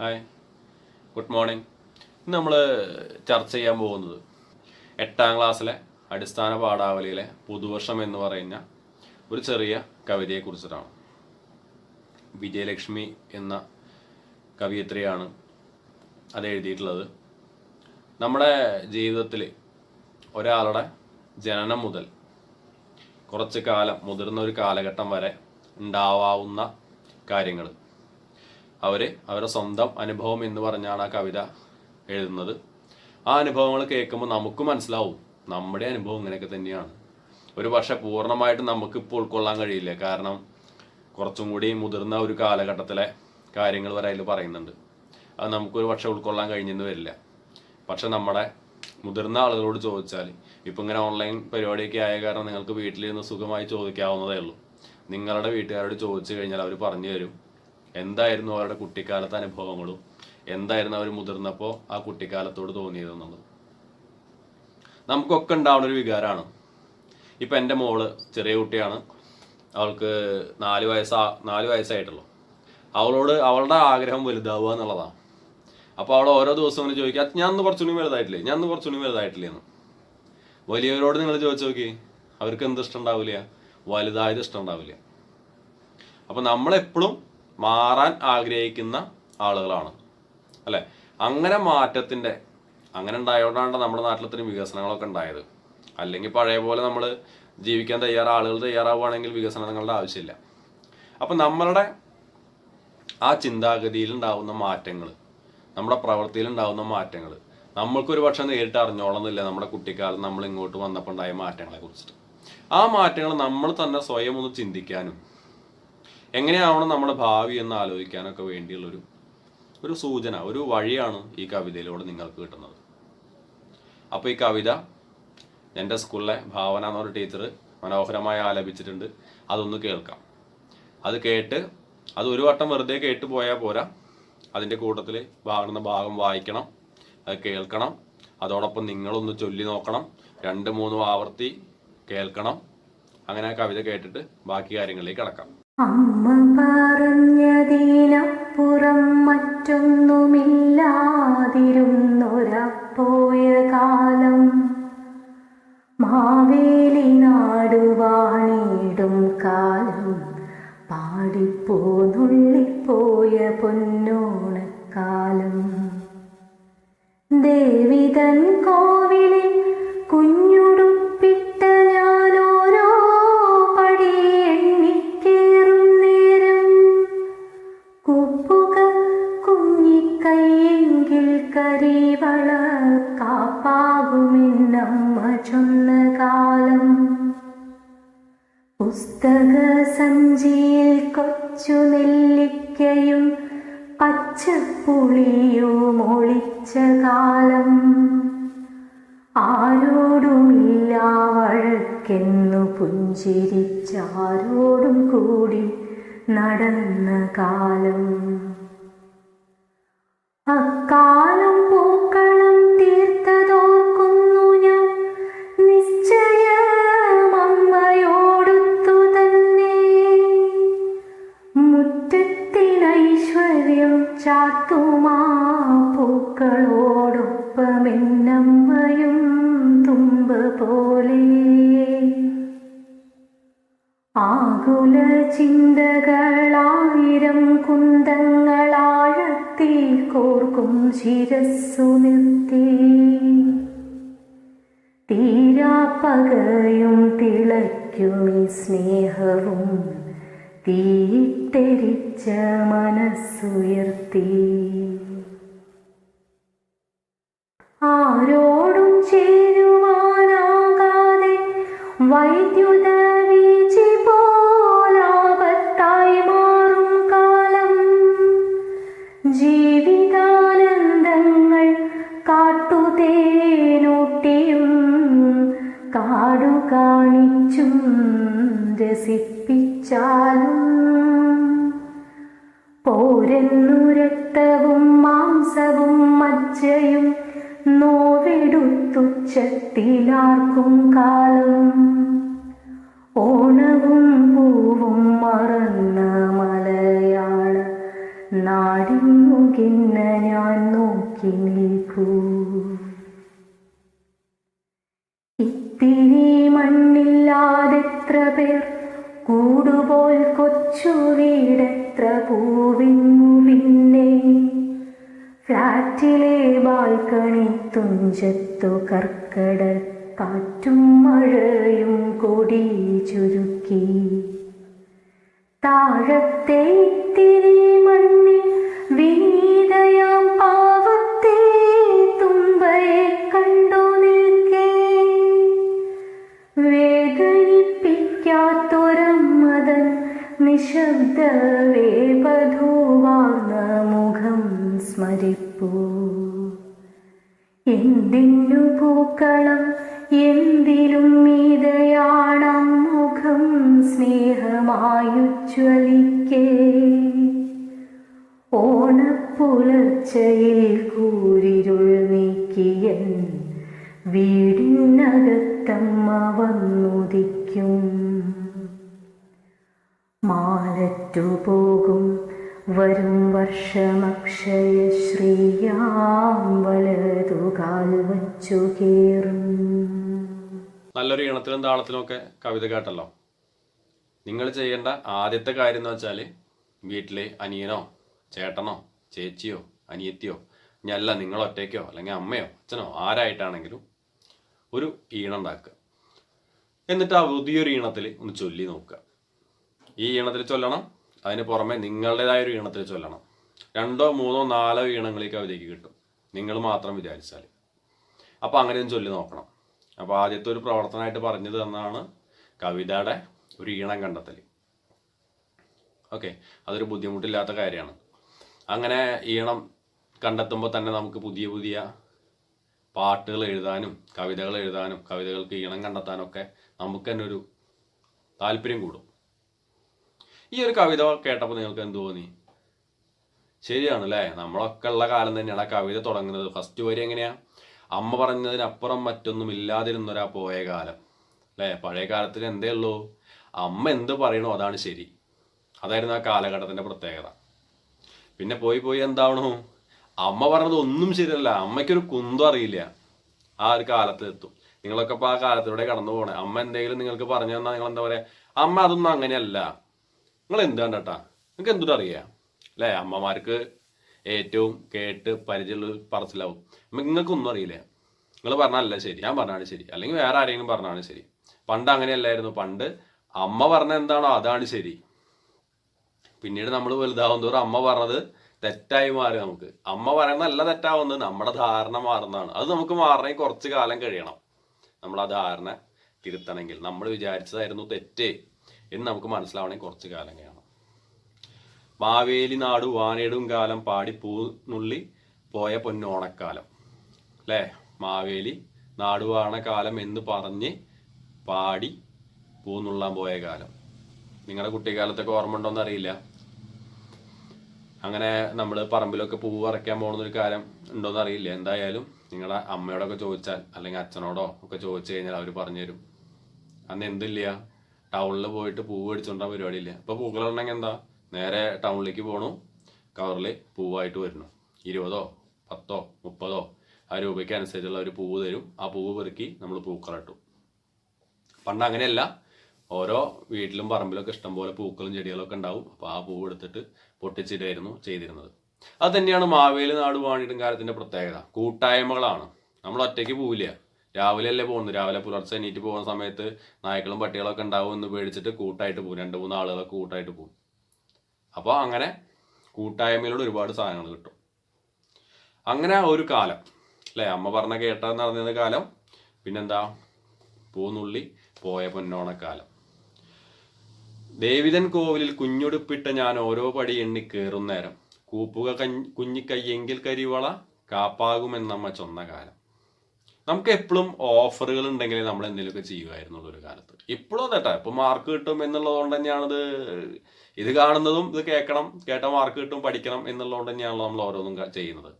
Hi good morning ഇന്ന് നമ്മൾ ചർച്ച ചെയ്യാൻ പോകുന്നത് എട്ടാം ക്ലാസ്സിലെ അടിസ്ഥാന പാഠാവലിയിലെ പുതുവർഷം എന്ന് പറയുന്ന ഒരു ചെറിയ കവിതയെ കുറിച്ചിട്ടാണ് വിജയലക്ഷ്മി എന്ന കവിയത്രിയാണ് അത് എഴുതിയിട്ടുള്ളത്. നമ്മുടെ ജീവിതത്തിൽ ഒരാളുടെ ജനനം മുതൽ കുറച്ച് കാലം മുതിർന്ന ഒരു കാലഘട്ടം വരെ ഉണ്ടാവാവുന്ന കാര്യങ്ങൾ അവർ അവരുടെ സ്വന്തം അനുഭവം എന്ന് പറഞ്ഞാണ് ആ കവിത എഴുതുന്നത്. ആ അനുഭവങ്ങൾ കേൾക്കുമ്പോൾ നമുക്ക് മനസ്സിലാവും നമ്മുടെ അനുഭവം ഇങ്ങനെയൊക്കെ തന്നെയാണ്. ഒരു പക്ഷെ പൂർണമായിട്ട് നമുക്ക് ഇപ്പോൾ ഉൾക്കൊള്ളാൻ കഴിയില്ല. കാരണം കുറച്ചും കൂടി മുതിർന്ന ഒരു കാലഘട്ടത്തിലെ കാര്യങ്ങൾ വരെ അതിൽ പറയുന്നുണ്ട്. അത് നമുക്കൊരു പക്ഷെ ഉൾക്കൊള്ളാൻ കഴിഞ്ഞെന്ന് വരില്ല. പക്ഷെ നമ്മുടെ മുതിർന്ന ആളുകളോട് ചോദിച്ചാൽ ഇപ്പം ഇങ്ങനെ ഓൺലൈൻ പരിപാടിയൊക്കെ ആയ കാരണം നിങ്ങൾക്ക് വീട്ടിലിരുന്ന് സുഖമായി ചോദിക്കാവുന്നതേ ഉള്ളൂ. നിങ്ങളുടെ വീട്ടുകാരോട് ചോദിച്ചു കഴിഞ്ഞാൽ അവർ പറഞ്ഞു തരും. എന്തായിരുന്നു അവരുടെ കുട്ടിക്കാലത്തെ അനുഭവങ്ങളും? എന്തായിരുന്നു അവർ മുതിർന്നപ്പോൾ ആ കുട്ടിക്കാലത്തോട് തോന്നിയതെന്നുള്ളത് നമുക്കൊക്കെ ഉണ്ടാവുന്ന ഒരു വികാരമാണ്. ഇപ്പം എന്റെ മോൾ ചെറിയ കുട്ടിയാണ്. അവൾക്ക് നാല് വയസ്സാ നാല് വയസ്സായിട്ടുള്ളൂ. അവളോട് അവളുടെ ആഗ്രഹം വലുതാവുക എന്നുള്ളതാണ്. അപ്പോൾ അവൾ ഓരോ ദിവസവും ഇങ്ങനെ ചോദിക്കുക "അത് ഞാൻ ഒന്ന് കുറച്ചുകൂടി വലുതായിട്ടില്ലേ? ഞാൻ ഒന്ന് കുറച്ചുകൂടി വലുതായിട്ടില്ലേ? എന്ന്. വലിയവരോട് നിങ്ങൾ ചോദിച്ചു നോക്കി അവർക്ക് എന്ത് ഇഷ്ടം ഉണ്ടാവില്ല? വലുതായത് ഇഷ്ടം ഉണ്ടാവില്ല. അപ്പം നമ്മളെപ്പോഴും മാറാൻ ആഗ്രഹിക്കുന്ന ആളുകളാണ്. അല്ലേ? അങ്ങനെ മാറ്റത്തിന്റെ അങ്ങനെ ഉണ്ടായതുകൊണ്ടാണ് നമ്മുടെ നാട്ടിൽ ഇത്രയും വികസനങ്ങളൊക്കെ ഉണ്ടായത്. അല്ലെങ്കിൽ പഴയ പോലെ നമ്മൾ ജീവിക്കാൻ തയ്യാറ ആളുകൾ തയ്യാറാവുകയാണെങ്കിൽ വികസനങ്ങളുടെ ആവശ്യമില്ല. അപ്പം നമ്മളുടെ ആ ചിന്താഗതിയിൽ ഉണ്ടാകുന്ന മാറ്റങ്ങൾ നമ്മുടെ പ്രവൃത്തിയിൽ ഉണ്ടാകുന്ന മാറ്റങ്ങൾ നമ്മൾക്കൊരു പക്ഷെ നേരിട്ട് അറിഞ്ഞോളന്നില്ല നമ്മുടെ കുട്ടിക്കാലം നമ്മൾ ഇങ്ങോട്ട് വന്നപ്പോൾ ഉണ്ടായ മാറ്റങ്ങളെ കുറിച്ചിട്ട്. ആ മാറ്റങ്ങൾ നമ്മൾ തന്നെ സ്വയം ഒന്ന് ചിന്തിക്കാനും എങ്ങനെയാവണം നമ്മുടെ ഭാവി എന്ന് ആലോചിക്കാനൊക്കെ വേണ്ടിയുള്ളൊരു ഒരു സൂചന ഒരു വഴിയാണ് ഈ കവിതയിലൂടെ നിങ്ങൾക്ക് കിട്ടുന്നത്. അപ്പോൾ ഈ കവിത എന്റെ സ്കൂളിലെ ഭാവന എന്നൊരു ടീച്ചർ മനോഹരമായി ആലപിച്ചിട്ടുണ്ട്. അതൊന്ന് കേൾക്കാം. അത് കേട്ട് അത് ഒരു വട്ടം വെറുതെ കേട്ട് പോയാൽ പോരാ. അതിന്റെ കൂട്ടത്തിൽ ഭാഗുന്ന ഭാഗം വായിക്കണം അത് കേൾക്കണം. അതോടൊപ്പം നിങ്ങളൊന്ന് ചൊല്ലി നോക്കണം. രണ്ട് മൂന്ന് ആവർത്തി കേൾക്കണം. അങ്ങനെ ആ കവിത കേട്ടിട്ട് ബാക്കി കാര്യങ്ങളിലേക്ക് കടക്കാം. അമ്മ പറഞ്ഞതിനപ്പുറം മറ്റൊന്നുമില്ലാതിരുന്നൊരപ്പോയ കാലം മാവേലി നാടുവാണിടും കാലം. പാടിപ്പോന്നുള്ളിപ്പോയ പൊന്നോണക്കാലം. ദേവിതൻ കോവിലിൽ കുഞ്ഞുടുപ്പിട്ട കരിവള കാപ്പാകുമെന്നമ്മ ചൊന്ന കാലം പുസ്തക സഞ്ചിയിൽ കൊച്ചു നെല്ലിക്കയും പച്ചപ്പുളിയും ഒളിച്ച കാലം. ആരോടുമില്ല വഴക്കെന്നു പുഞ്ചിരിച്ചാരോടും കൂടി നടന്ന കാലം. അക്കാലം പൂക്കളം തീർത്തതോർക്കുന്നു ഞാൻ. നിശ്ചയമമ്മയോടൊത്തു തന്നെ. മുറ്റത്തിനൈശ്വര്യം ചാത്തുമാ പൂക്കളോടൊപ്പമെന്നമ്മയും തുമ്പ പോലെ ആകുല ചിന്തകളായിരം കുന്തങ്ങളാഴത്തിൽ കോർക്കും ശിരസ്സു നിർത്തി. തീരാപ്പകയും തിളയ്ക്കും ഈ സ്നേഹവും തീയിട്ടെരിച്ച മനസ്സുയർത്തി. കാടു കാണിച്ചും രസിപ്പിച്ചാലും പോരെന്നു രക്തവും മാംസവും മജ്ജയും നോവെടുത്തുച്ചത്തിലാർക്കും കാലം. ഓണവും പൂവും മറന്ന മലയാള നാടിന്നു കിന്ന ഞാൻ നോക്കി നിൽക്കൂ. ഇത്തിരി മണ്ണില്ലാതെത്ര പേർ കൂടുപോൽ കൊച്ചു വീടെത്ര പൂവിങ്ങു പിന്നെ? ഫ്ലാറ്റിലെ ബാൽക്കണി തുഞ്ചത്തു കർക്കട കാറ്റും മഴയും കൊടി ചുരുക്കി. താഴത്തെ ഇത്തിരി വന്നുദിക്കും മാലറ്റു പോകും വരും വർഷമക്ഷയ ശ്രീയാം വലതുകാൽ വച്ചു കേറും. നല്ലൊരു ഈണത്തിലും താളത്തിലും ഒക്കെ കവിത കേട്ടല്ലോ. നിങ്ങൾ ചെയ്യേണ്ട ആദ്യത്തെ കാര്യം എന്ന് വെച്ചാൽ വീട്ടിലെ അനിയനോ ചേട്ടനോ ചേച്ചിയോ അനിയത്തിയോ ഞല്ല നിങ്ങൾ ഒറ്റയ്ക്കോ അല്ലെങ്കിൽ അമ്മയോ അച്ഛനോ ആരായിട്ടാണെങ്കിലും ഒരു ഈണം ഉണ്ടാക്കുക. എന്നിട്ട് ആ പുതിയൊരു ഈണത്തിൽ ഒന്ന് ചൊല്ലി നോക്കുക. ഈ ഈണത്തിൽ ചൊല്ലണം അതിന് പുറമെ നിങ്ങളുടേതായ ഒരു ഈണത്തിൽ ചൊല്ലണം. രണ്ടോ മൂന്നോ നാലോ ഈണങ്ങൾ കവിതയ്ക്ക് കിട്ടും. നിങ്ങൾ മാത്രം വിചാരിച്ചാൽ അപ്പോൾ അങ്ങനെയും ചൊല്ലി നോക്കണം. അപ്പോൾ ആദ്യത്തെ ഒരു പ്രവർത്തനമായിട്ട് പറഞ്ഞത് തന്നാണ് കവിതയുടെ ഒരു ഈണം കണ്ടെത്തൽ ഓക്കെ അതൊരു ബുദ്ധിമുട്ടില്ലാത്ത കാര്യമാണ്. അങ്ങനെ ഈണം കണ്ടെത്തുമ്പോൾ തന്നെ നമുക്ക് പുതിയ പുതിയ പാട്ടുകൾ എഴുതാനും കവിതകൾ എഴുതാനും കവിതകൾക്ക് ഈണം കണ്ടെത്താനൊക്കെ നമുക്ക് തന്നെ ഒരു താല്പര്യം കൂടും. ഈ ഒരു കവിത കേട്ടപ്പോൾ നിങ്ങൾക്ക് എന്ത് തോന്നി? ശരിയാണ് അല്ലേ നമ്മളൊക്കെ ഉള്ള കാലം തന്നെയാണ് ആ കവിത തുടങ്ങുന്നത്. ഫസ്റ്റ് വരി എങ്ങനെയാ? അമ്മ പറഞ്ഞതിനപ്പുറം മറ്റൊന്നും ഇല്ലാതിരുന്നൊരാ പോയ കാലം. അല്ലേ? പഴയ കാലത്തിൽ എന്തേ ഉള്ളൂ? അമ്മ എന്ത് പറയണോ അതാണ് ശരി. അതായിരുന്നു ആ കാലഘട്ടത്തിന്റെ പ്രത്യേകത. പിന്നെ പോയി പോയി എന്താവണു? അമ്മ പറഞ്ഞത് ഒന്നും ശരിയല്ല. അമ്മയ്ക്കൊരു കുന്തം അറിയില്ല. ആ ഒരു കാലത്ത് എത്തും. നിങ്ങളൊക്കെ ഇപ്പോൾ ആ കാലത്തിലൂടെ കടന്നു പോകണേ അമ്മ എന്തെങ്കിലും നിങ്ങൾക്ക് പറഞ്ഞു തന്നാൽ നിങ്ങൾ എന്താ പറയാ? അമ്മ അതൊന്നും അങ്ങനെയല്ല. നിങ്ങൾ എന്ത് കണ്ടട്ടാ നിങ്ങൾക്ക് എന്തും അറിയാം? അല്ലേ? അമ്മമാർക്ക് ഏറ്റവും കേട്ട് പരിചയമുള്ള പറച്ചിലാവും. നിങ്ങൾക്കൊന്നും അറിയില്ല. നിങ്ങൾ പറഞ്ഞാലല്ല ശരി. ഞാൻ പറഞ്ഞാണ് ശരി. അല്ലെങ്കിൽ വേറെ ആരെങ്കിലും പറഞ്ഞാണ് ശരി. പണ്ട് അങ്ങനെയല്ലായിരുന്നു. പണ്ട് അമ്മ പറഞ്ഞ എന്താണോ അതാണ് ശരി. പിന്നീട് നമ്മൾ വലുതാവും തോറും അമ്മ പറഞ്ഞത് തെറ്റായി മാറി നമുക്ക്. അമ്മ പറയുന്നതല്ല തെറ്റാവുന്നത് നമ്മുടെ ധാരണ മാറുന്നതാണ്. അത് നമുക്ക് മാറണമെങ്കിൽ കുറച്ച് കാലം കഴിയണം. നമ്മൾ ആ ധാരണ തിരുത്തണമെങ്കിൽ. നമ്മൾ വിചാരിച്ചതായിരുന്നു തെറ്റ് എന്ന് നമുക്ക് മനസ്സിലാവണമെങ്കിൽ കുറച്ച് കാലം കഴിയണം. മാവേലി നാടു വാനേടും കാലം പാടി പൂനുള്ളി പോയ പൊന്നോണക്കാലം അല്ലേ? മാവേലി നാടുവാണ കാലം എന്ന് പറഞ്ഞ് പാടി പൂന്നുള്ളാൻ പോയ കാലം. നിങ്ങളുടെ കുട്ടിക്കാലത്തൊക്കെ ഓർമ്മ ഉണ്ടോ അറിയില്ല. അങ്ങനെ നമ്മൾ പറമ്പിലൊക്കെ പൂവ് പറിക്കാൻ പോകുന്ന ഒരു കാര്യം ഉണ്ടോന്ന് അറിയില്ല. എന്തായാലും നിങ്ങളുടെ അമ്മയോടൊക്കെ ചോദിച്ചാൽ അല്ലെങ്കിൽ അച്ഛനോടോ ഒക്കെ ചോദിച്ചു കഴിഞ്ഞാൽ അവർ പറഞ്ഞു തരും അന്ന് എന്തില്ല ടൗണിൽ പോയിട്ട് പൂവ് മേടിച്ചുകൊണ്ടാ പരിപാടിയില്ല? ഇപ്പൊ പൂക്കളുണ്ടെങ്കിൽ എന്താ? നേരെ ടൗണിലേക്ക് പോണു. കവറിൽ പൂവായിട്ട് വരുന്നു. ഇരുപതോ പത്തോ മുപ്പതോ ആ രൂപയ്ക്ക് അനുസരിച്ചുള്ള ഒരു പൂവ് തരും. ആ പൂവ് പെറുക്കി നമ്മൾ പൂക്കളിട്ടു പണ്ട് അങ്ങനെയല്ല. ഓരോ വീട്ടിലും പറമ്പിലൊക്കെ ഇഷ്ടംപോലെ പൂക്കളും ചെടികളൊക്കെ ഉണ്ടാവും. അപ്പോൾ ആ പൂവ് എടുത്തിട്ട് പൊട്ടിച്ചിട്ടായിരുന്നു ചെയ്തിരുന്നത്. അത് തന്നെയാണ് മാവേലി നാട് വാണിയിടും കാലത്തിന്റെ പ്രത്യേകത. കൂട്ടായ്മകളാണ്. നമ്മൾ ഒറ്റയ്ക്ക് പോവില്ല. രാവിലെ അല്ലേ പോകുന്നത്. രാവിലെ പുലർച്ചെ എണീറ്റ് പോകുന്ന സമയത്ത് നായ്ക്കളും പട്ടികളൊക്കെ ഉണ്ടാവും എന്ന് പേടിച്ചിട്ട് കൂട്ടായിട്ട് പോകും. രണ്ട് മൂന്ന് ആളുകളൊക്കെ കൂട്ടായിട്ട് പോകും. അപ്പോൾ അങ്ങനെ കൂട്ടായ്മയിലൂടെ ഒരുപാട് സാധനങ്ങൾ കിട്ടും. അങ്ങനെ ഒരു കാലം. അല്ലേ? അമ്മ പറഞ്ഞ കേട്ടാൽ നടന്നിരുന്ന കാലം. പിന്നെന്താ? പൂന്നുള്ളി പോയ പൊന്നോണക്കാലം. ദേവിതൻ കോവിലിൽ കുഞ്ഞുടുപ്പിട്ട ഞാൻ ഓരോ പടി എണ്ണി കയറും നേരം. കൂപ്പുക കഞ്ഞ് കുഞ്ഞിക്കയ്യെങ്കിൽ കരിവള കാപ്പാകുമെന്നമ്മ ചൊന്ന കാലം. നമുക്ക് എപ്പോഴും ഓഫറുകൾ ഉണ്ടെങ്കിൽ നമ്മൾ എന്തെങ്കിലുമൊക്കെ ചെയ്യുമായിരുന്നുള്ളൂ ഒരു കാലത്ത്. ഇപ്പോഴും അതെട്ടാ ഇപ്പൊ മാർക്ക് കിട്ടും എന്നുള്ളതുകൊണ്ട് തന്നെയാണിത്. ഇത് കാണുന്നതും ഇത് കേൾക്കണം കേട്ട മാർക്ക് കിട്ടും പഠിക്കണം എന്നുള്ളതുകൊണ്ട് തന്നെയാണല്ലോ നമ്മൾ ഓരോന്നും ചെയ്യുന്നത്.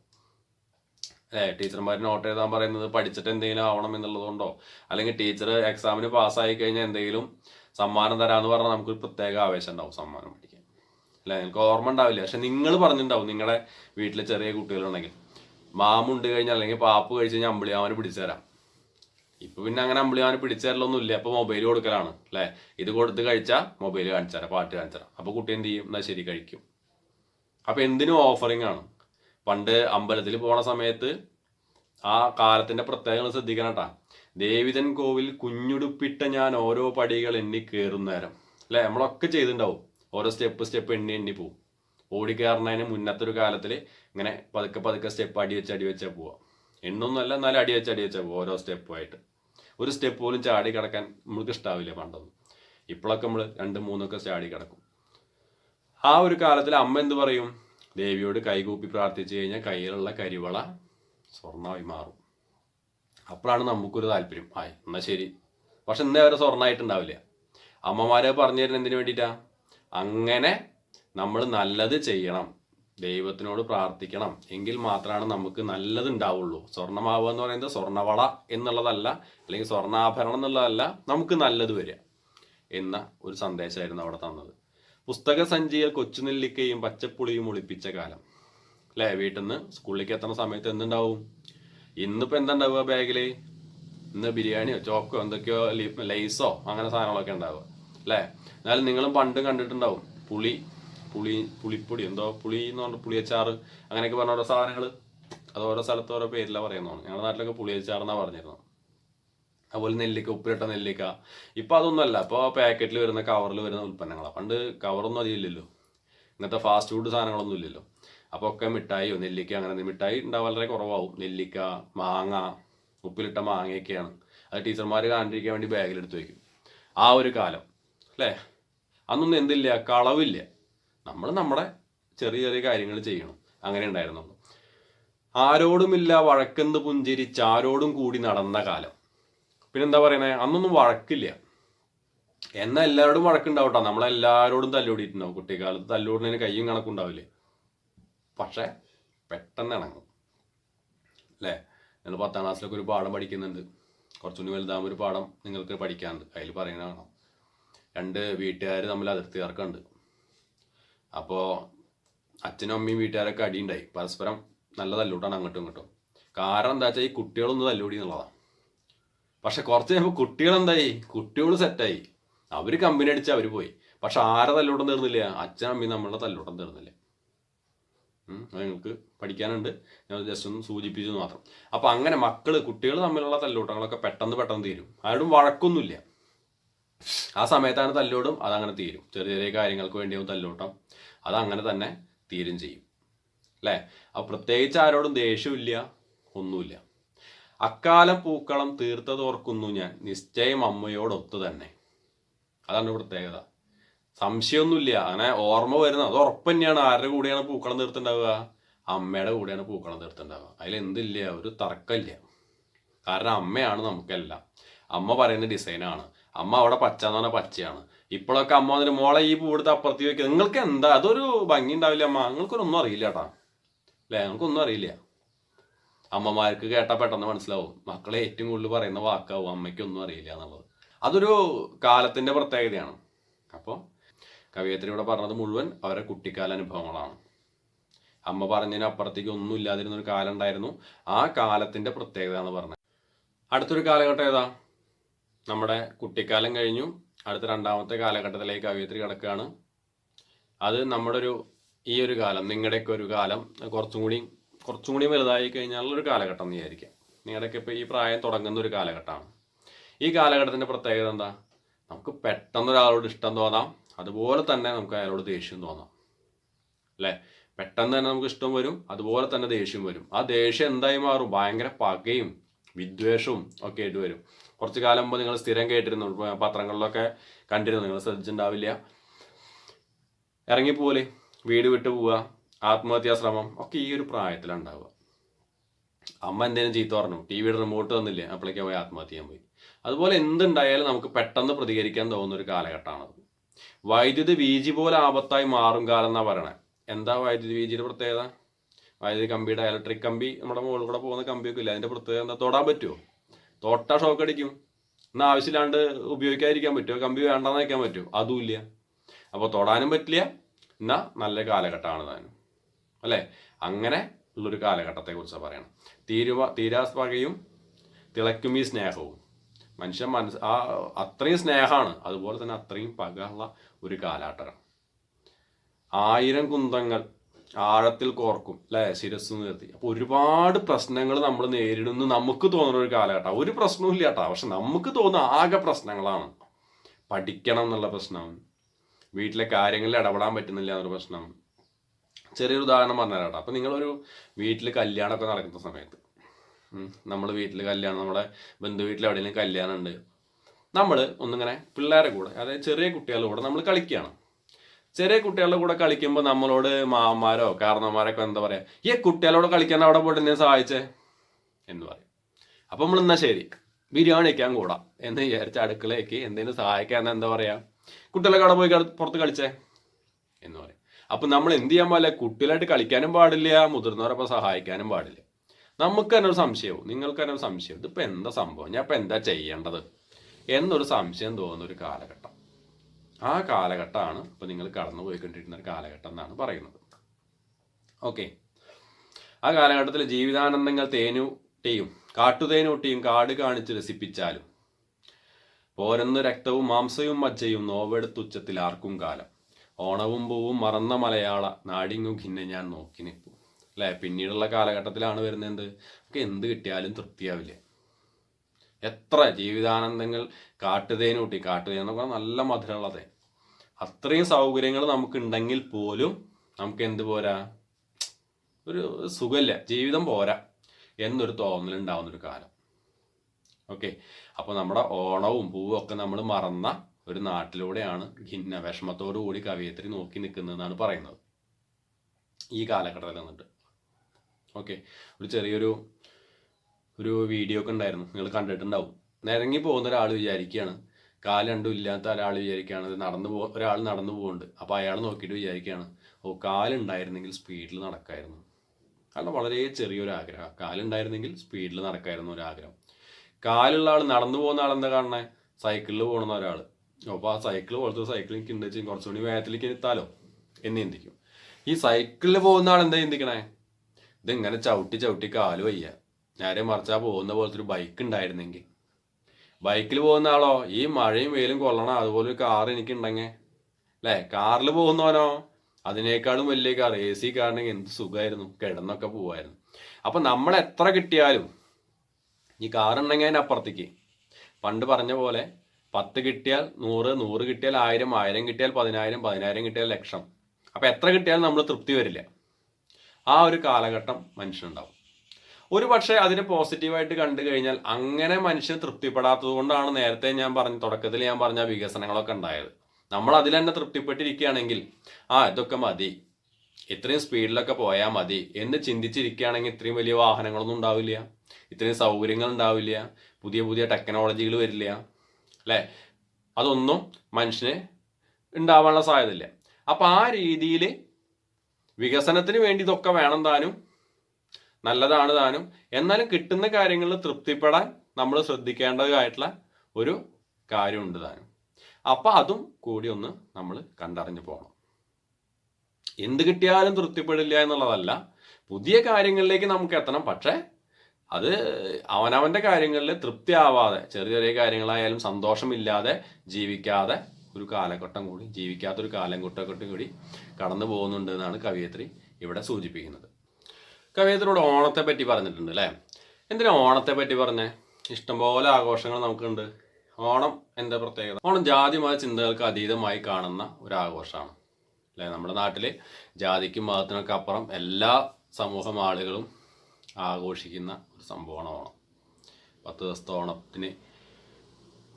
ഏ ടീച്ചർമാർ നോട്ട് എഴുതാൻ പറയുന്നത് പഠിച്ചിട്ട് എന്തെങ്കിലും ആവണം എന്നുള്ളതുകൊണ്ടോ? അല്ലെങ്കിൽ ടീച്ചർ എക്സാമിന് പാസ്സായി കഴിഞ്ഞാൽ എന്തെങ്കിലും സമ്മാനം തരാന്ന് പറഞ്ഞാൽ നമുക്കൊരു പ്രത്യേക ആവേശം ഉണ്ടാവും സമ്മാനം മേടിക്കാൻ. അല്ലെ? നിങ്ങൾക്ക് ഓർമ്മ ഉണ്ടാവില്ല? പക്ഷെ നിങ്ങൾ പറഞ്ഞിട്ടുണ്ടാവും നിങ്ങളുടെ വീട്ടിലെ ചെറിയ കുട്ടികളുണ്ടെങ്കിൽ. മാമുണ്ട് കഴിഞ്ഞാൽ അല്ലെങ്കിൽ പാപ്പ് കഴിച്ച് കഴിഞ്ഞാൽ അമ്പിളിയാവനെ പിടിച്ചു തരാം. ഇപ്പൊ പിന്നെ അങ്ങനെ അമ്പിളിയാവനെ പിടിച്ചു തരലൊന്നും ഇല്ല അപ്പൊ മൊബൈൽ കൊടുക്കലാണ് അല്ലെ? ഇത് കൊടുത്ത് കഴിച്ചാൽ മൊബൈൽ കാണിച്ചു തരാം പാട്ട് കാണിച്ചു തരാം. അപ്പൊ കുട്ടി എന്ത് ചെയ്യും? എന്നാ ശരി കഴിക്കും. അപ്പൊ എന്തിനും ഓഫറിംഗ് ആണ്. പണ്ട് അമ്പലത്തിൽ പോണ സമയത്ത് ആ കാലത്തിന്റെ പ്രത്യേകത ശ്രദ്ധിക്കണം കേട്ടാ. ദേവിതൻ കോവിൽ കുഞ്ഞുടുപ്പിട്ട ഞാൻ ഓരോ പടികൾ എണ്ണി കയറും നേരം. അല്ലെ? നമ്മളൊക്കെ ചെയ്തിട്ടുണ്ടാവും. ഓരോ സ്റ്റെപ്പ് സ്റ്റെപ്പ് എണ്ണി എണ്ണി പോവും. ഓടിക്കയറുന്നതിന് മുന്നത്തെ ഒരു കാലത്തിൽ ഇങ്ങനെ പതുക്കെ പതുക്കെ സ്റ്റെപ്പ് അടി വെച്ച് അടി വെച്ചാൽ പോവാം. എണ്ണൊന്നുമല്ല എന്നാലും അടി വെച്ച് അടി വെച്ചാൽ പോവാം ഓരോ സ്റ്റെപ്പുമായിട്ട് ഒരു സ്റ്റെപ്പ് പോലും ചാടി കിടക്കാൻ നമ്മൾക്ക് ഇഷ്ടാവില്ല പണ്ടൊന്നും. ഇപ്പോഴൊക്കെ നമ്മൾ രണ്ടും മൂന്നൊക്കെ ചാടി കിടക്കും. ആ ഒരു കാലത്തിൽ അമ്മ എന്ത് പറയും? ദേവിയോട് കൈകൂപ്പി പ്രാർത്ഥിച്ചു കഴിഞ്ഞാൽ കയ്യിലുള്ള കരിവള സ്വർണമായി മാറും. അപ്പോഴാണ് നമുക്കൊരു താല്പര്യം. ആയി എന്നാൽ ശരി. പക്ഷെ ഇന്നേ വരെ സ്വർണമായിട്ടുണ്ടാവില്ല അമ്മമാരെ പറഞ്ഞു തരുന്ന എന്തിനു വേണ്ടിയിട്ടാണ് അങ്ങനെ നമ്മൾ നല്ലത് ചെയ്യണം. ദൈവത്തിനോട് പ്രാർത്ഥിക്കണം. എങ്കിൽ മാത്രമാണ് നമുക്ക് നല്ലത് ഉണ്ടാവുള്ളൂ സ്വർണമാവുക എന്ന് പറയുന്നത് സ്വർണവള എന്നുള്ളതല്ല അല്ലെങ്കിൽ സ്വർണാഭരണം എന്നുള്ളതല്ല നമുക്ക് നല്ലത് വരിക എന്ന ഒരു സന്ദേശമായിരുന്നു അവിടെ തന്നത്. പുസ്തക സഞ്ചിയിൽ കൊച്ചുനെല്ലിക്കയും പച്ചപ്പുളിയും ഒളിപ്പിച്ച കാലം. അല്ലേ? വീട്ടിൽ നിന്ന് സ്കൂളിലേക്ക് എത്തുന്ന സമയത്ത് എന്തുണ്ടാവും? ഇന്നിപ്പോൾ എന്താ ഉണ്ടാവുക ബാഗിൽ? ഇന്ന് ബിരിയാണിയോ ചോക്കോ എന്തൊക്കെയോ ലൈസോ അങ്ങനെ സാധനങ്ങളൊക്കെ ഉണ്ടാവുക. അല്ലേ? എന്നാലും നിങ്ങളും പണ്ടും കണ്ടിട്ടുണ്ടാവും. പുളി പുളി പുളിപ്പൊടി എന്തോ പുളി എന്ന് പറഞ്ഞ പുളിയച്ചാറ് അങ്ങനെയൊക്കെ പറഞ്ഞ ഓരോ സാധനങ്ങൾ അത് ഓരോ സ്ഥലത്ത് ഓരോ പേരിലാണ് പറയുന്നതാണ് ഞങ്ങളുടെ നാട്ടിലൊക്കെ പുളിയച്ചാറെന്നാണ് പറഞ്ഞിരുന്നത്. അതുപോലെ നെല്ലിക്ക ഉപ്പിലിട്ട നെല്ലിക്ക. ഇപ്പൊ അതൊന്നുമല്ല. ഇപ്പോൾ പാക്കറ്റിൽ വരുന്ന കവറിൽ വരുന്ന ഉൽപ്പന്നങ്ങളാണ് പണ്ട് കവറൊന്നും ഇല്ലല്ലോ. ഇങ്ങനത്തെ ഫാസ്റ്റ് ഫുഡ് സാധനങ്ങളൊന്നും ഇല്ലല്ലോ. അപ്പോൾ ഒക്കെ മിഠായിയോ നെല്ലിക്ക അങ്ങനെ മിഠായി ഉണ്ടാവും വളരെ കുറവാകും നെല്ലിക്ക മാങ്ങ ഉപ്പിലിട്ട മാങ്ങയൊക്കെയാണ്. അത് ടീച്ചർമാർ കാണിരിക്കാൻ വേണ്ടി ബാഗിൽ എടുത്ത് വയ്ക്കും ആ ഒരു കാലം. അല്ലേ? അന്നൊന്നും എന്തില്ല കളവില്ല. നമ്മൾ നമ്മുടെ ചെറിയ ചെറിയ കാര്യങ്ങൾ ചെയ്യണം. അങ്ങനെ ഉണ്ടായിരുന്നു ആരോടുമില്ല വഴക്കെന്ന് പുഞ്ചിരിച്ച് ആരോടും കൂടി നടന്ന കാലം. പിന്നെന്താ പറയണേ? അന്നൊന്നും വഴക്കില്ല. എന്നാൽ എല്ലാവരോടും വഴക്കുണ്ടാവട്ടോ. നമ്മളെല്ലാവരോടും തല്ലുകൂടിയിട്ടുണ്ടാവും. കുട്ടിക്കാലത്ത് തല്ലുകൂടുന്നതിന് കയ്യും കണക്കുണ്ടാവില്ലേ പക്ഷെ പെട്ടെന്ന് ഇണങ്ങും. അല്ലേ നിങ്ങൾ പത്താം ക്ലാസ്സിലൊക്കെ ഒരു പാഠം പഠിക്കുന്നുണ്ട്. കുറച്ചുകൂടി വലുതാകുമ്പോൾ ഒരു പാഠം നിങ്ങൾക്ക് പഠിക്കാനുണ്ട്. അതിൽ പറയുന്നതാണ് രണ്ട് വീട്ടുകാർ തമ്മിൽ അതിർത്തി തർക്കമുണ്ട്. അപ്പോൾ അച്ഛനും അമ്മയും വീട്ടുകാരൊക്കെ അടിയുണ്ടായി. പരസ്പരം നല്ല തല്ലൂട്ടാണ് അങ്ങോട്ടും ഇങ്ങോട്ടും. കാരണം എന്താ വെച്ചാൽ ഈ കുട്ടികളൊന്ന് തല്ലുകൂടി എന്നുള്ളതാണ് പക്ഷെ കുറച്ച് കഴിയുമ്പോൾ കുട്ടികൾ എന്തായി കുട്ടികൾ സെറ്റായി. അവർ കമ്പനി അടിച്ച് അവർ പോയി. പക്ഷെ ആരെ തല്ലൂട്ടം തീർന്നില്ല? അച്ഛനും അമ്മയും നമ്മളുടെ തല്ലൂട്ടം തീർന്നില്ല. അത് നിങ്ങൾക്ക് പഠിക്കാനുണ്ട്. ഞാൻ ജസ്റ്റ് ഒന്ന് സൂചിപ്പിച്ചു മാത്രം. അപ്പോൾ അങ്ങനെ മക്കൾ കുട്ടികൾ തമ്മിലുള്ള തല്ലൂട്ടങ്ങളൊക്കെ പെട്ടെന്ന് പെട്ടെന്ന് തീരും. ആരോടും വഴക്കൊന്നുമില്ല. ആ സമയത്താണ് തല്ലോടും അതങ്ങനെ തീരും. ചെറിയ ചെറിയ കാര്യങ്ങൾക്ക് വേണ്ടിയാവും തല്ലോട്ടം അതങ്ങനെ തന്നെ തീരും ചെയ്യും. അല്ലേ? അപ്പം പ്രത്യേകിച്ച് ആരോടും ദേഷ്യമില്ല ഒന്നുമില്ല. അക്കാലം പൂക്കളം തീർത്തതോർക്കുന്നു ഞാൻ നിശ്ചയം അമ്മയോടൊത്തു തന്നെ. അതാണ് പ്രത്യേകത. സംശയമൊന്നുമില്ല അങ്ങനെ ഓർമ്മ വരുന്ന അത് ഉറപ്പ് തന്നെയാണ്. ആരുടെ കൂടെയാണ് പൂക്കളം തീർത്തുണ്ടാവുക അമ്മയുടെ കൂടെയാണ് പൂക്കളം തീർത്തുണ്ടാവുക അതിൽ എന്തില്ല? ഒരു തർക്കമില്ല. കാരണം അമ്മയാണ് നമുക്കെല്ലാം. അമ്മ പറയുന്ന ഡിസൈനാണ്. അമ്മ അവിടെ പച്ച എന്ന് പറഞ്ഞാൽ പച്ചയാണ്. ഇപ്പോഴൊക്കെ അമ്മ വന്നിട്ട് മോളെ ഈ പൂവെടുത്ത് അപ്പുറത്ത് വെക്കുക നിങ്ങൾക്ക് എന്താ? അതൊരു ഭംഗി ഉണ്ടാവില്ല അമ്മ. നിങ്ങൾക്കൊന്നും അറിയില്ല കേട്ടാ. അല്ലേ? നിങ്ങൾക്കൊന്നും അറിയില്ല. അമ്മമാർക്ക് കേട്ടാൽ പെട്ടെന്ന് മനസ്സിലാവും. മക്കളെ ഏറ്റവും കൂടുതൽ പറയുന്ന വാക്കാവും. അമ്മയ്ക്കൊന്നും അറിയില്ല എന്നുള്ളത്. അതൊരു കാലത്തിന്റെ പ്രത്യേകതയാണ്. അപ്പോൾ കവിയത്രി ഇവിടെ പറഞ്ഞത് മുഴുവൻ അവരുടെ കുട്ടിക്കാല അനുഭവങ്ങളാണ്. അമ്മ പറഞ്ഞതിന് അപ്പുറത്തേക്ക് ഒന്നും ഇല്ലാതിരുന്ന ഒരു കാലം ഉണ്ടായിരുന്നു. ആ കാലത്തിന്റെ പ്രത്യേകത എന്ന് പറഞ്ഞത് അടുത്തൊരു കാലഘട്ടം ഏതാ? നമ്മുടെ കുട്ടിക്കാലം കഴിഞ്ഞു. അടുത്ത രണ്ടാമത്തെ കാലഘട്ടത്തിലേക്ക് കവിയത്രി കിടക്കുകയാണ്. അത് നമ്മുടെ ഒരു ഈ ഒരു കാലം നിങ്ങളുടെയൊക്കെ ഒരു കാലം കുറച്ചും കൂടി കുറച്ചും കൂടി വലുതായി കഴിഞ്ഞാലുള്ളൊരു കാലഘട്ടം എന്ന് വിചാരിക്കാം. നിങ്ങളുടെയൊക്കെ ഇപ്പോൾ ഈ പ്രായം തുടങ്ങുന്ന ഒരു കാലഘട്ടമാണ്. ഈ കാലഘട്ടത്തിന്റെ പ്രത്യേകത എന്താ? നമുക്ക് പെട്ടെന്ന് ഒരാളോട് ഇഷ്ടം തോന്നാം. അതുപോലെ തന്നെ നമുക്ക് അയാളോട് ദേഷ്യം തോന്നാം. അല്ലേ? പെട്ടെന്ന് തന്നെ നമുക്ക് ഇഷ്ടം വരും അതുപോലെ തന്നെ ദേഷ്യം വരും. ആ ദേഷ്യം എന്തായി മാറും? ഭയങ്കര പകയും വിദ്വേഷവും ഒക്കെ ആയിട്ട് വരും. കുറച്ച് കാലം മുമ്പ് നിങ്ങൾ സ്ഥിരം കേട്ടിരുന്നു പത്രങ്ങളിലൊക്കെ കണ്ടിരുന്നു നിങ്ങൾ ശ്രദ്ധിച്ചിട്ടുണ്ടാവില്ല. ഇറങ്ങിപ്പോലെ വീട് വിട്ടു പോവുക ആത്മഹത്യാ ശ്രമം ഒക്കെ ഈ ഒരു പ്രായത്തിലാണ് ഉണ്ടാവുക അമ്മ എന്തേലും ചീത്ത പറഞ്ഞു ടി വിയുടെ റിമോട്ട് തന്നില്ലേ അപ്പോഴേക്കും പോയി ആത്മഹത്യ ചെയ്യാൻ പോയി. അതുപോലെ എന്തുണ്ടായാലും നമുക്ക് പെട്ടെന്ന് പ്രതികരിക്കാൻ തോന്നുന്ന ഒരു കാലഘട്ടമാണത്. വൈദ്യുതി വീജി പോലെ ആപത്തായി മാറും കാലം എന്നാ പറയണേ. എന്താ വൈദ്യുതി വീജിയുടെ പ്രത്യേകത? വൈദ്യുതി കമ്പിയുടെ ഇലക്ട്രിക് കമ്പി നമ്മുടെ മുകളിൽ കൂടെ പോകുന്ന കമ്പിയൊക്കെ ഇല്ല? അതിന്റെ പ്രത്യേകത എന്താ? തൊടാൻ പറ്റുമോ തൊട്ടാ ഷോക്ക് അടിക്കും. എന്നാൽ ആവശ്യമില്ലാണ്ട് ഉപയോഗിക്കാതിരിക്കാൻ പറ്റുമോ കമ്പി വേണ്ടെന്ന് വയ്ക്കാൻ പറ്റുമോ അതുമില്ല അപ്പോൾ തൊടാനും പറ്റില്ല. എന്നാ നല്ല കാലഘട്ടമാണ് താനും. അല്ലേ? അങ്ങനെ ഉള്ളൊരു കാലഘട്ടത്തെ കുറിച്ച് പറയണം. തീരുവ തീരാസ്പകയും തിളക്കും ഈ സ്നേഹവും. മനുഷ്യൻ മനസ്സ് ആ അത്രയും സ്നേഹമാണ് അതുപോലെ തന്നെ അത്രയും പകയുള്ള ഒരു കാലാട്ടരം. ആയിരം കുന്തങ്ങൾ ആഴത്തിൽ കോർക്കും അല്ലേ ശിരസ് നിർത്തി. അപ്പൊ ഒരുപാട് പ്രശ്നങ്ങൾ നമ്മൾ നേരിടുന്നു. നമുക്ക് തോന്നുന്ന ഒരു കാലഘട്ടം. ഒരു പ്രശ്നവും ഇല്ല കേട്ടോ. പക്ഷെ നമുക്ക് തോന്നുന്ന ആകെ പ്രശ്നങ്ങളാണ്. പഠിക്കണം എന്നുള്ള പ്രശ്നം. വീട്ടിലെ കാര്യങ്ങളിൽ ഇടപെടാൻ പറ്റുന്നില്ല എന്നൊരു പ്രശ്നം. ചെറിയൊരു ഉദാഹരണം പറഞ്ഞുതരാം അപ്പൊ നിങ്ങളൊരു വീട്ടിൽ കല്യാണമൊക്കെ നടക്കുന്ന സമയത്ത് നമ്മൾ വീട്ടിൽ കല്യാണം നമ്മുടെ ബന്ധു വീട്ടിൽ എവിടെയെങ്കിലും കല്യാണം ഉണ്ട് നമ്മൾ ഒന്നിങ്ങനെ പിള്ളേരെ കൂടെ അതായത് ചെറിയ കുട്ടികളുടെ കൂടെ നമ്മൾ കളിക്കുകയാണ്. ചെറിയ കുട്ടികളുടെ കൂടെ കളിക്കുമ്പോൾ നമ്മളോട് മാമാരോ കാരണന്മാരൊക്കെ എന്താ പറയാ ഈ കുട്ടികളോട് കളിക്കാൻ അവിടെ പോയിട്ട് എന്നെ സഹായിച്ചേ? എന്ന് പറയും. അപ്പം നമ്മൾ എന്നാ ശരി ബിരിയാണി വയ്ക്കാൻ കൂടാം എന്ന് വിചാരിച്ച അടുക്കളയ്ക്ക് എന്തെങ്കിലും സഹായിക്കാൻ എന്താ പറയാ കുട്ടികളൊക്കെ അവിടെ പോയി പുറത്ത് കളിച്ചേ എന്ന് പറയും. അപ്പൊ നമ്മൾ എന്ത് ചെയ്യാൻ പാടില്ല കുട്ടികളായിട്ട് കളിക്കാനും പാടില്ല മുതിർന്നവരപ്പം സഹായിക്കാനും പാടില്ല. നമുക്ക് തന്നെ ഒരു സംശയവും. നിങ്ങൾക്ക് തന്നെ ഒരു സംശയം ഇതിപ്പോൾ എന്താ സംഭവം? ഞാൻ ഇപ്പം എന്താ ചെയ്യേണ്ടത്? എന്നൊരു സംശയം തോന്നുന്ന ഒരു കാലഘട്ടം. ആ കാലഘട്ടമാണ് ഇപ്പോൾ നിങ്ങൾ കടന്നു പോയിക്കൊണ്ടിരിക്കുന്ന ഒരു കാലഘട്ടം എന്നാണ് പറയുന്നത്. ഓക്കെ. ആ കാലഘട്ടത്തിൽ ജീവിതാനന്ദങ്ങൾ തേനൂട്ടിയും കാട്ടുതേനൂട്ടിയും കാട് കാണിച്ച് രസിപ്പിച്ചാലും പോരന്ന് രക്തവും മാംസവും മജ്ജയും നോവെടുത്തുച്ചത്തിൽ ആർക്കും കാലം. ഓണവും പൂവും മറന്ന മലയാള നാടിങ്ങും ഖിന്നെ ഞാൻ നോക്കി നിൽപ്പു അല്ലേ പിന്നീടുള്ള കാലഘട്ടത്തിലാണ് വരുന്നത് നമുക്ക് എന്ത് കിട്ടിയാലും തൃപ്തിയാവില്ല. എത്ര ജീവിതാനന്ദങ്ങൾ കാട്ടുതേനൂട്ടി കാട്ടുതേൻ എന്നൊക്കെ നല്ല മധുരമുള്ളതേ. അത്രയും സൗകര്യങ്ങൾ നമുക്ക് ഉണ്ടെങ്കിൽ പോലും നമുക്ക് എന്ത് പോരാ? ഒരു സുഖമില്ല. ജീവിതം പോരാ എന്നൊരു തോന്നലുണ്ടാവുന്നൊരു കാലം. ഓക്കെ. അപ്പോൾ നമ്മുടെ ഓണവും പൂവും ഒക്കെ നമ്മൾ മറന്ന ഒരു നാട്ടിലൂടെയാണ് ഭിന്ന വിഷമത്തോടു കൂടി കവിയത്രി നോക്കി നിൽക്കുന്നതെന്നാണ് പറയുന്നത്. ഈ കാലഘട്ടത്തിൽ നിന്നിട്ട് ഓക്കെ. ഒരു ചെറിയൊരു ഒരു വീഡിയോ ഒക്കെ ഉണ്ടായിരുന്നു. നിങ്ങൾ കണ്ടിട്ടുണ്ടാവും. നിരങ്ങി പോകുന്ന ഒരാൾ വിചാരിക്കുകയാണ്. കാൽ രണ്ടും ഇല്ലാത്ത ഒരാൾ വിചാരിക്കുകയാണ്. നടന്നു പോ ഒരാൾ നടന്നു പോകുന്നുണ്ട് അപ്പോൾ അയാൾ നോക്കിയിട്ട് വിചാരിക്കുകയാണ് ഓ കാലുണ്ടായിരുന്നെങ്കിൽ സ്പീഡിൽ നടക്കായിരുന്നു. കാരണം വളരെ ചെറിയൊരു ആഗ്രഹം. കാലുണ്ടായിരുന്നെങ്കിൽ സ്പീഡിൽ നടക്കായിരുന്നു ഒരു ആഗ്രഹം കാലുള്ള ആൾ നടന്നു പോകുന്ന ആൾ എന്താ കാണണേ സൈക്കിളിൽ പോകുന്ന ഒരാൾ അപ്പോൾ ആ സൈക്കിൾ പോലത്തെ സൈക്കിൾ എനിക്ക് കുറച്ചുകൂടി വേഗത്തിലേക്ക് എത്താലോ എന്ന് ചിന്തിക്കും. ഈ സൈക്കിളിൽ പോകുന്ന ആൾ എന്താ ചിന്തിക്കണേ? ഇതിങ്ങനെ ചവിട്ടി ചവിട്ടി കാൽ വയ്യ. നേരെ മറിച്ചാ പോകുന്ന പോലത്തെ ഒരു ബൈക്ക് ഉണ്ടായിരുന്നെങ്കിൽ ബൈക്കിൽ പോകുന്ന ആളോ ഈ മഴയും വെയിലും കൊള്ളണം അതുപോലെ ഒരു കാർ എനിക്കുണ്ടെങ്കിൽ അല്ലേ കാറിൽ പോകുന്നവനോ അതിനേക്കാളും വലിയ കാർ എ സി കാറിനെങ്കിൽ എന്ത് സുഖമായിരുന്നു കിടന്നൊക്കെ പോവായിരുന്നു. അപ്പൊ നമ്മൾ എത്ര കിട്ടിയാലും ഈ കാർ ഉണ്ടെങ്കിൽ അതിന്റെ അപ്പുറത്തേക്ക്. പണ്ട് പറഞ്ഞ പോലെ പത്ത് കിട്ടിയാൽ നൂറ് നൂറ് കിട്ടിയാൽ ആയിരം ആയിരം കിട്ടിയാൽ പതിനായിരം പതിനായിരം കിട്ടിയാൽ ലക്ഷം. അപ്പൊ എത്ര കിട്ടിയാലും നമ്മൾ തൃപ്തി വരില്ല. ആ ഒരു കാലഘട്ടം മനുഷ്യനുണ്ടാവും. ഒരു പക്ഷേ അതിനെ പോസിറ്റീവായിട്ട് കണ്ടു കഴിഞ്ഞാൽ അങ്ങനെ മനുഷ്യൻ തൃപ്തിപ്പെടാത്തത് കൊണ്ടാണ് നേരത്തെ ഞാൻ പറഞ്ഞ തുടക്കത്തിൽ ഞാൻ പറഞ്ഞ വികസനങ്ങളൊക്കെ ഉണ്ടായത്. നമ്മൾ അതിൽ തന്നെ തൃപ്തിപ്പെട്ടിരിക്കുകയാണെങ്കിൽ ആ ഇതൊക്കെ മതി. ഇത്രയും സ്പീഡിലൊക്കെ പോയാൽ മതി എന്ന് ചിന്തിച്ചിരിക്കുകയാണെങ്കിൽ ഇത്രയും വലിയ വാഹനങ്ങളൊന്നും ഉണ്ടാവില്ല. ഇത്രയും സൗകര്യങ്ങൾ ഉണ്ടാവില്ല. പുതിയ പുതിയ ടെക്നോളജികൾ വരില്ല. അല്ലേ? അതൊന്നും മനുഷ്യന് ഉണ്ടാവാനുള്ള സാധ്യതയില്ല. അപ്പം ആ രീതിയിൽ വികസനത്തിന് വേണ്ടി ഇതൊക്കെ വേണം താനും. നല്ലതാണ് താനും. എന്നാലും കിട്ടുന്ന കാര്യങ്ങളിൽ തൃപ്തിപ്പെടാൻ നമ്മൾ ശ്രദ്ധിക്കേണ്ടതായിട്ടുള്ള ഒരു കാര്യമുണ്ട് താനും. അപ്പം അതും കൂടി ഒന്ന് നമ്മൾ കണ്ടറിഞ്ഞു പോകണം എന്ത് കിട്ടിയാലും തൃപ്തിപ്പെടില്ല എന്നുള്ളതല്ല. പുതിയ കാര്യങ്ങളിലേക്ക് നമുക്ക് എത്തണം. പക്ഷേ അത് അവനവന്റെ കാര്യങ്ങളിൽ തൃപ്തിയാവാതെ ചെറിയ ചെറിയ കാര്യങ്ങളായാലും സന്തോഷമില്ലാതെ ജീവിക്കാതെ ഒരു കാലഘട്ടം കൂടി ജീവിക്കാത്തൊരു കാലഘട്ടം കൂടി കടന്നു പോകുന്നുണ്ട് എന്നാണ് കവിയത്രി ഇവിടെ സൂചിപ്പിക്കുന്നത്. കവിയത്രിയോട് ഓണത്തെ പറ്റി പറഞ്ഞിട്ടുണ്ട് അല്ലേ? എന്തിനാ ഓണത്തെ പറ്റി പറഞ്ഞേ? ഇഷ്ടംപോലെ ആഘോഷങ്ങൾ നമുക്കുണ്ട്. ഓണം എന്താ പ്രത്യേകത? ഓണം ജാതി മത ചിന്തകൾക്ക് അതീതമായി കാണുന്ന ഒരു ആഘോഷമാണ്. അല്ലേ? നമ്മുടെ നാട്ടിൽ ജാതിക്കും മതത്തിനൊക്കെ അപ്പുറം എല്ലാ സമൂഹം ആളുകളും ആഘോഷിക്കുന്ന ഒരു സംഭവമാണ് ഓണം. പത്ത് ദിവസത്തെ ഓണത്തിന്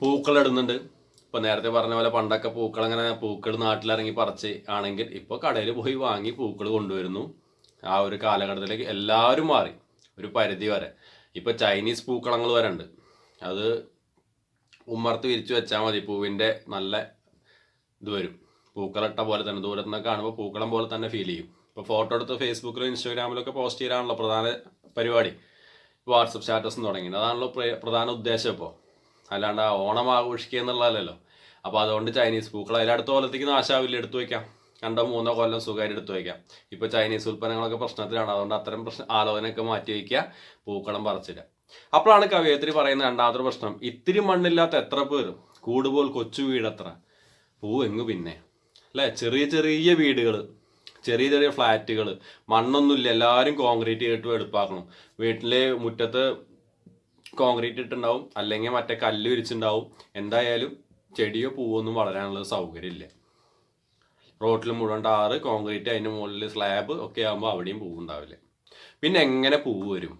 പൂക്കൾ ഇടുന്നുണ്ട്. ഇപ്പൊ നേരത്തെ പറഞ്ഞ പോലെ പണ്ടൊക്കെ പൂക്കൾ അങ്ങനെ പൂക്കൾ നാട്ടിലിറങ്ങി പറിച്ച് ആണെങ്കിൽ ഇപ്പോൾ കടയിൽ പോയി വാങ്ങി പൂക്കൾ കൊണ്ടുവരുന്നു. ആ ഒരു കാലഘട്ടത്തിലേക്ക് എല്ലാവരും മാറി ഒരു പരിധി വരെ. ഇപ്പൊ ചൈനീസ് പൂക്കളങ്ങൾ വരെ ഉണ്ട്. അത് ഉമ്മർത്ത് വിരിച്ചു വെച്ചാൽ മതി പൂവിന്റെ നല്ല ഇത് വരും. പൂക്കളിട്ട പോലെ തന്നെ ദൂരത്തു നിന്ന് കാണുമ്പോൾ പൂക്കളം പോലെ തന്നെ ഫീൽ ചെയ്യും. ഇപ്പോൾ ഫോട്ടോ എടുത്ത് ഫേസ്ബുക്കിലും ഇൻസ്റ്റാഗ്രാമിലും ഒക്കെ പോസ്റ്റ് ചെയ്യാനാണല്ലോ പ്രധാന പരിപാടി. വാട്സപ്പ് സ്റ്റാറ്റസ് തുടങ്ങി അതാണല്ലോ പ്ര- പ്രധാന ഉദ്ദേശം ഇപ്പോൾ അല്ലാണ്ട് ആ ഓണം ആഘോഷിക്കുക എന്നുള്ളതല്ലല്ലോ. അപ്പോൾ അതുകൊണ്ട് ചൈനീസ് പൂക്കൾ അതിൽ അടുത്ത കൊല്ലത്തേക്ക് നാശാവില്ല എടുത്തു വയ്ക്കാം രണ്ടോ മൂന്നോ കൊല്ലം സുഖമായിട്ട് എടുത്തു വയ്ക്കാം ഇപ്പോൾ ചൈനീസ് ഉൽപ്പന്നങ്ങളൊക്കെ പ്രശ്നത്തിലാണ്. അതുകൊണ്ട് അത്തരം പ്രശ്ന ആലോചനയൊക്കെ മാറ്റി വയ്ക്കുക പൂക്കളം പറിച്ചില്ല അപ്പോഴാണ് കവയത്രി പറയുന്ന രണ്ടാമത്തെ പ്രശ്നം. ഇത്തിരി മണ്ണില്ലാത്ത എത്ര പേരും? കൂടുപോൽ കൊച്ചു വീടത്ര. പൂ എങ്ങ് പിന്നെ? അല്ലേ? ചെറിയ ചെറിയ വീടുകൾ ചെറിയ ചെറിയ ഫ്ലാറ്റുകൾ മണ്ണൊന്നുമില്ല. എല്ലാവരും കോൺക്രീറ്റ് ഇട്ട് എടുപ്പാക്കണം. വീട്ടിലെ മുറ്റത്ത് കോൺക്രീറ്റ് ഇട്ടുണ്ടാവും അല്ലെങ്കിൽ മറ്റേ കല്ല് വിരിച്ചിട്ടുണ്ടാവും. എന്തായാലും ചെടിയോ പൂവോ ഒന്നും വളരാനുള്ള സൗകര്യമില്ല. റോട്ടിൽ മുഴുവൻ ടാറ് കോൺക്രീറ്റ് അതിന്റെ മുകളിൽ സ്ലാബ് ഒക്കെ ആകുമ്പോൾ അവിടെയും പൂവ് ഉണ്ടാവില്ല പിന്നെ എങ്ങനെ പൂവ് വരും?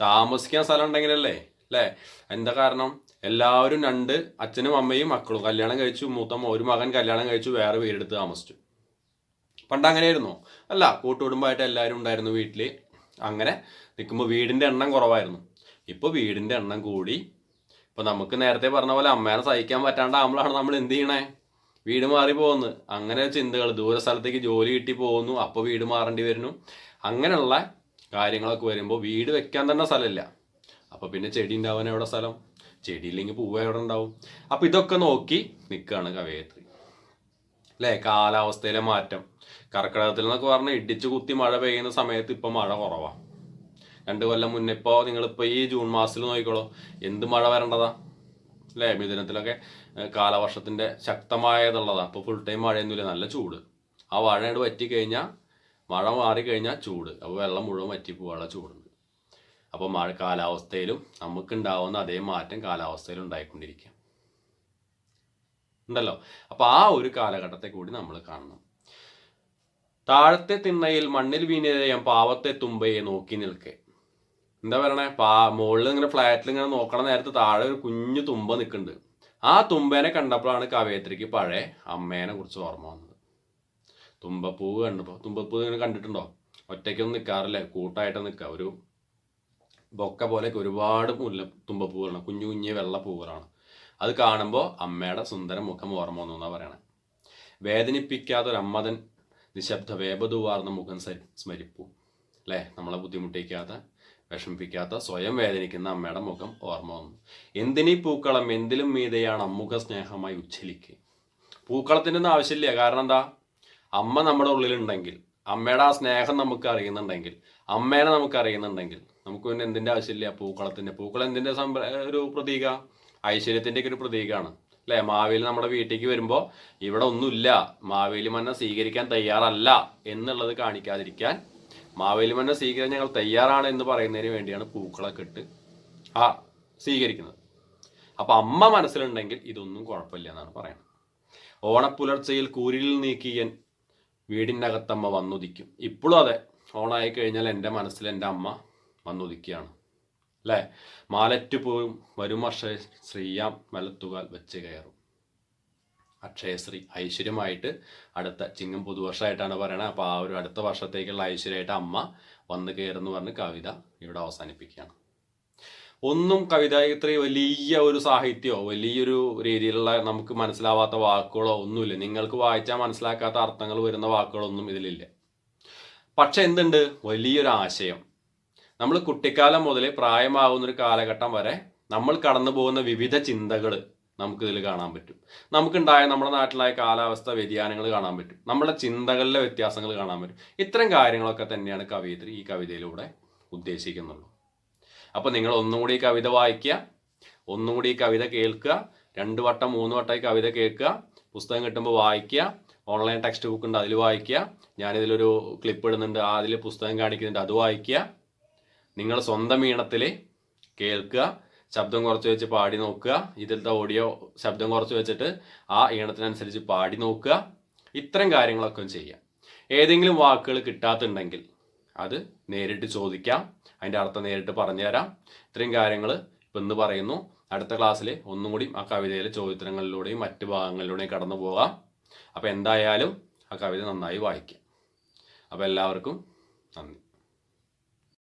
താമസിക്കാൻ സ്ഥലം ഉണ്ടെങ്കിലല്ലേ? അല്ലേ? എന്താ കാരണം? എല്ലാവരും രണ്ട് അച്ഛനും അമ്മയും മക്കളും കല്യാണം കഴിച്ചു മൂത്തമ്മ ഒരു മകൻ കല്യാണം കഴിച്ചു വേറെ വീടെടുത്ത് താമസിച്ചു. പണ്ട് അങ്ങനെയായിരുന്നോ? അല്ല കൂട്ടുകുടുംബമായിട്ട് എല്ലാവരും ഉണ്ടായിരുന്നു വീട്ടിൽ അങ്ങനെ നിൽക്കുമ്പോൾ വീടിന്റെ എണ്ണം കുറവായിരുന്നു. ഇപ്പോൾ വീടിന്റെ എണ്ണം കൂടി ഇപ്പോൾ നമുക്ക് നേരത്തെ പറഞ്ഞ പോലെ അമ്മേനെ സഹിക്കാൻ പറ്റാണ്ടാകുമ്പോഴാണ് നമ്മൾ എന്ത് ചെയ്യണേ? വീട് മാറി പോകുന്നു അങ്ങനെ ചിന്തകൾ ദൂര സ്ഥലത്തേക്ക് ജോലി കിട്ടി പോകുന്നു അപ്പോൾ വീട് മാറേണ്ടി വരുന്നു. അങ്ങനെയുള്ള കാര്യങ്ങളൊക്കെ വരുമ്പോൾ വീട് വെക്കാൻ തന്നെ സ്ഥലമില്ല. അപ്പോൾ പിന്നെ ചെടി ഉണ്ടാവാൻ എവിടെ സ്ഥലം? ചെടിയില്ലെങ്കിൽ പൂവ് എവിടെ ഉണ്ടാവും? അപ്പോൾ ഇതൊക്കെ നോക്കി നിൽക്കുകയാണ് കവയത്രി. അല്ലേ? കാലാവസ്ഥയിലെ മാറ്റം. കർക്കിടകത്തിൽ എന്നൊക്കെ പറഞ്ഞാൽ ഇടിച്ചു കുത്തി മഴ പെയ്യുന്ന സമയത്ത് ഇപ്പം മഴ കുറവാണ് രണ്ട് കൊല്ലം മുന്നേ ഇപ്പോൾ നിങ്ങളിപ്പോൾ ഈ ജൂൺ മാസത്തിൽ നോക്കിക്കോളൂ. എന്ത് മഴ വരേണ്ടതാ? അല്ലേ മിഥുനത്തിലൊക്കെ കാലവർഷത്തിന്റെ ശക്തമായതുള്ളതാണ് അപ്പോൾ ഫുൾ ടൈം മഴയൊന്നുമില്ല നല്ല ചൂട്. ആ മഴ അങ്ങോട്ട് വറ്റി കഴിഞ്ഞാൽ മഴ മാറി കഴിഞ്ഞാൽ ചൂട്. അപ്പോൾ വെള്ളം മുഴുവൻ വറ്റി പോകാനുള്ള ചൂടുണ്ട് അപ്പോൾ മഴ കാലാവസ്ഥയിലും നമുക്കുണ്ടാവുന്ന അതേ മാറ്റം കാലാവസ്ഥയിലും ഉണ്ടായിക്കൊണ്ടിരിക്കുക ഉണ്ടല്ലോ? അപ്പോൾ ആ ഒരു കാലഘട്ടത്തെ കൂടി നമ്മൾ കാണണം. താഴത്തെ തിണ്ണയിൽ മണ്ണിൽ വീണിരയം പാവത്തെ തുമ്പയെ നോക്കി നിൽക്കെ. എന്താ പറയണേ? പാ മുകളിൽ ഇങ്ങനെ ഫ്ലാറ്റിൽ ഇങ്ങനെ നോക്കണ നേരത്ത് താഴെ ഒരു കുഞ്ഞു തുമ്പ നിൽക്കുന്നുണ്ട് ആ തുമ്പേനെ കണ്ടപ്പോഴാണ് കവയത്രിക്ക് പഴയ അമ്മേനെ കുറിച്ച് ഓർമ്മ വന്നത്. തുമ്പപ്പൂവ് കണ്ടപ്പോൾ തുമ്പപ്പൂ ഇങ്ങനെ കണ്ടിട്ടുണ്ടോ? ഒറ്റയ്ക്കൊന്നും നിൽക്കാറില്ല കൂട്ടായിട്ട് നിൽക്കുക ഒരു ബൊക്ക പോലെയൊക്കെ ഒരുപാട് മുല്ല തുമ്പപ്പൂവുകളാണ് കുഞ്ഞു കുഞ്ഞു വെള്ളപ്പൂവുകളാണ് അത് കാണുമ്പോൾ അമ്മയുടെ സുന്ദര മുഖം ഓർമ്മ വന്നു എന്നാണ് പറയണേ. വേദനിപ്പിക്കാത്ത ഒരു അമ്മതൻ നിശബ്ദ വേപതുവാർന്ന മുഖം സ്മരിപ്പു. അല്ലേ നമ്മളെ ബുദ്ധിമുട്ടിക്കാത്ത വിഷമിപ്പിക്കാത്ത സ്വയം വേദനിക്കുന്ന അമ്മയുടെ മുഖം ഓർമ്മ വന്നു. എന്തിനീ പൂക്കളം എന്തിലും മീതെയാണ് അമ്മുഖ സ്നേഹമായി ഉച്ചലിക്ക്. പൂക്കളത്തിന്റെ ഒന്നും ആവശ്യമില്ല. കാരണം എന്താ? അമ്മ നമ്മുടെ ഉള്ളിലുണ്ടെങ്കിൽ അമ്മയുടെ ആ സ്നേഹം നമുക്ക് അറിയുന്നുണ്ടെങ്കിൽ അമ്മേനെ നമുക്ക് അറിയുന്നുണ്ടെങ്കിൽ നമുക്ക് പിന്നെ എന്തിന്റെ ആവശ്യമില്ല? പൂക്കളത്തിന്റെ പൂക്കളം എന്തിന്റെ ഒരു പ്രതീക? ഐശ്വര്യത്തിന്റെ ഒക്കെ ഒരു പ്രതീകമാണ് അല്ലേ? മാവേലി നമ്മുടെ വീട്ടിലേക്ക് വരുമ്പോൾ ഇവിടെ ഒന്നുമില്ല. മാവേലി മന്ന സ്വീകരിക്കാൻ തയ്യാറല്ല എന്നുള്ളത് കാണിക്കാതിരിക്കാൻ മാവേലി മന്ന സ്വീകരിക്കാൻ ഞങ്ങൾ തയ്യാറാണ് എന്ന് പറയുന്നതിന് വേണ്ടിയാണ് പൂക്കളൊക്കെ ഇട്ട് ആ സ്വീകരിക്കുന്നത്. അപ്പൊ അമ്മ മനസ്സിലുണ്ടെങ്കിൽ ഇതൊന്നും കുഴപ്പമില്ല എന്നാണ് പറയുന്നത്. ഓണപ്പുലർച്ചയിൽ കൂരിൽ നീക്കിയൻ വീടിനകത്തമ്മ വന്നുദിക്കും ഇപ്പോഴും അതെ ഓണായി കഴിഞ്ഞാൽ എന്റെ മനസ്സിൽ എന്റെ അമ്മ വന്നുദിക്കുകയാണ് അല്ലേ? മാലറ്റ് പോയും വരും വർഷ ശ്രീയാം മലത്തുകാൽ വെച്ച് കയറും. അക്ഷയശ്രീ ഐശ്വര്യമായിട്ട് അടുത്ത ചിങ്ങം പുതുവർഷമായിട്ടാണ് പറയണത്. അപ്പോൾ ആ ഒരു അടുത്ത വർഷത്തേക്കുള്ള ഐശ്വര്യമായിട്ട് അമ്മ വന്ന് കയറുന്നു പറഞ്ഞ് കവിത ഇവിടെ അവസാനിപ്പിക്കുകയാണ്. ഒന്നും കവിതായത്രി വലിയ ഒരു സാഹിത്യമോ വലിയൊരു രീതിയിലുള്ള നമുക്ക് മനസ്സിലാവാത്ത വാക്കുകളോ ഒന്നുമില്ല. നിങ്ങൾക്ക് വായിച്ചാൽ മനസ്സിലാക്കാത്ത അർത്ഥങ്ങൾ വരുന്ന വാക്കുകളൊന്നും ഇതിലില്ല. പക്ഷെ എന്തുണ്ട്? വലിയൊരു ആശയം. നമ്മൾ കുട്ടിക്കാലം മുതൽ പ്രായമാകുന്ന ഒരു കാലഘട്ടം വരെ നമ്മൾ കടന്നു പോകുന്ന വിവിധ ചിന്തകൾ നമുക്കിതിൽ കാണാൻ പറ്റും. നമുക്കുണ്ടായ നമ്മുടെ നാട്ടിലായ കാലാവസ്ഥ വ്യതിയാനങ്ങൾ കാണാൻ പറ്റും. നമ്മുടെ ചിന്തകളിലെ വ്യത്യാസങ്ങൾ കാണാൻ പറ്റും. ഇത്തരം കാര്യങ്ങളൊക്കെ തന്നെയാണ് കവിയത്രി ഈ കവിതയിലൂടെ ഉദ്ദേശിക്കുന്നുള്ളൂ. അപ്പോൾ നിങ്ങൾ ഒന്നും കൂടി കവിത വായിക്കുക ഒന്നും കൂടി കവിത കേൾക്കുക രണ്ട് വട്ടം മൂന്ന് വട്ടം കവിത കേൾക്കുക പുസ്തകം കിട്ടുമ്പോൾ വായിക്കുക ഓൺലൈൻ ടെക്സ്റ്റ് ബുക്ക് ഉണ്ട് അതിൽ വായിക്കുക. ഞാനിതിലൊരു ക്ലിപ്പ് ഇടുന്നുണ്ട് അതിൽ പുസ്തകം കാണിക്കുന്നുണ്ട് അത് വായിക്കുക. നിങ്ങൾ സ്വന്തം ഈണത്തിൽ കേൾക്കുക ശബ്ദം കുറച്ച് വെച്ച് പാടി നോക്കുക. ഇതിലത്തെ ഓഡിയോ ശബ്ദം കുറച്ച് വെച്ചിട്ട് ആ ഈണത്തിനനുസരിച്ച് പാടി നോക്കുക. ഇത്തരം കാര്യങ്ങളൊക്കെ ചെയ്യാം ഏതെങ്കിലും വാക്കുകൾ കിട്ടാത്തുണ്ടെങ്കിൽ അത് നേരിട്ട് ചോദിക്കാം. അതിന്റെ അർത്ഥം നേരിട്ട് പറഞ്ഞുതരാം ഇത്രയും കാര്യങ്ങൾ ഇപ്പം ഇന്ന് പറയുന്നു. അടുത്ത ക്ലാസ്സിൽ ഒന്നും കൂടി ആ കവിതയിലെ ചോദ്യോത്തരങ്ങളിലൂടെയും മറ്റ് ഭാഗങ്ങളിലൂടെയും കടന്നു പോകാം. അപ്പോൾ എന്തായാലും ആ കവിത നന്നായി വായിക്കാം. അപ്പോൾ എല്ലാവർക്കും നന്ദി.